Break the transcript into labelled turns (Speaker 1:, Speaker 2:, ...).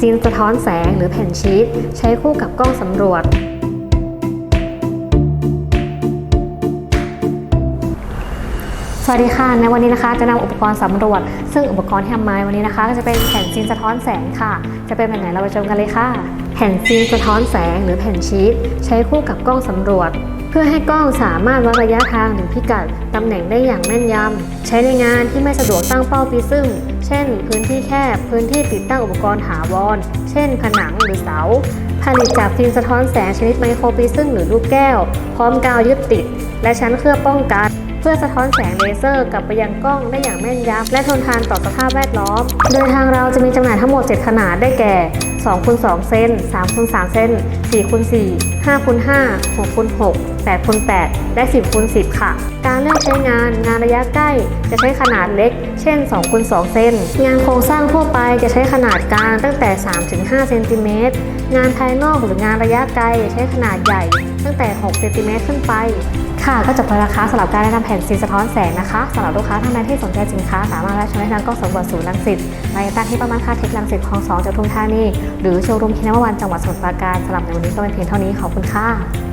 Speaker 1: ซีนสะท้อนแสงหรือแผ่นชีตใช้คู่กับกล้องสำรวจ สวัสดีค่ะ ในวันนี้นะคะจะนำอุปกรณ์สำรวจ ซึ่งอุปกรณ์ที่ทำมาวันนี้นะคะ ก็จะเป็นแผ่นซีนสะท้อนแสงค่ะ จะเป็นแบบไหนเราไปชมกันเลยค่ะ แผ่นซีนสะท้อนแสงหรือแผ่นชีตใช้คู่กับกล้องสำรวจเพื่อให้กล้องสามารถวัดระยะทางหรือพิกัดตำแหน่งได้อย่างแม่นยำ ใช้ในงานที่ไม่สะดวกตั้งเป้าปีซึ่ง เช่น พื้นที่แคบ พื้นที่ติดตั้งอุปกรณ์ถาวร เช่น ผนังหรือเสา ผลิตจากฟิล์มสะท้อนแสงชนิดไมโครปริซึมหรือลูกแก้ว พร้อมกาวยึดติด และชั้นเคลือบป้องกัน เพื่อสะท้อนแสงเลเซอร์กลับไปยังกล้องได้อย่างแม่นยำและทนทานต่อสภาพแวดล้อม โดยทางเราจะมีจำหน่ายทั้งหมด 7 ขนาดได้แก่2คูณ2เซน3คูณ3เซน4คูณ4 5คูณ5 6คูณ6 8คูณ8และ 10คูณ10 ค่ะ การเลือกใช้งานงานระยะใกล้ จะใช้ขนาดเล็ก เช่น2คูณ2เซนงานโครงสร้างทั่วไปจะใช้ขนาดกลางตั้งแต่ 3-5เซนติเมตรงานภายนอกหรืองานระยะไกลใช้ขนาดใหญ่ ตั้งแต่6เซนติเมตรขึ้นไป ค่ะก็จบไปแล้วนะคะสำหรับการแนะนำแผ่นซีสะท้อนแสงนะคะสำหรับลูกค้าท่านใดที่สนใจสินค้า สามารถรับชมได้ทางกล้องสำรวจศูนย์รังสิตในตั้งที่ประมาณค่าเทคลังสิตคลองสองจังหวัดทุมธานีหรือโชว์รูมคินามวันจังหวัดสมุทรปราการสำหรับในวันนี้ก็เป็นเพียงเท่านี้ขอบคุณค่ะ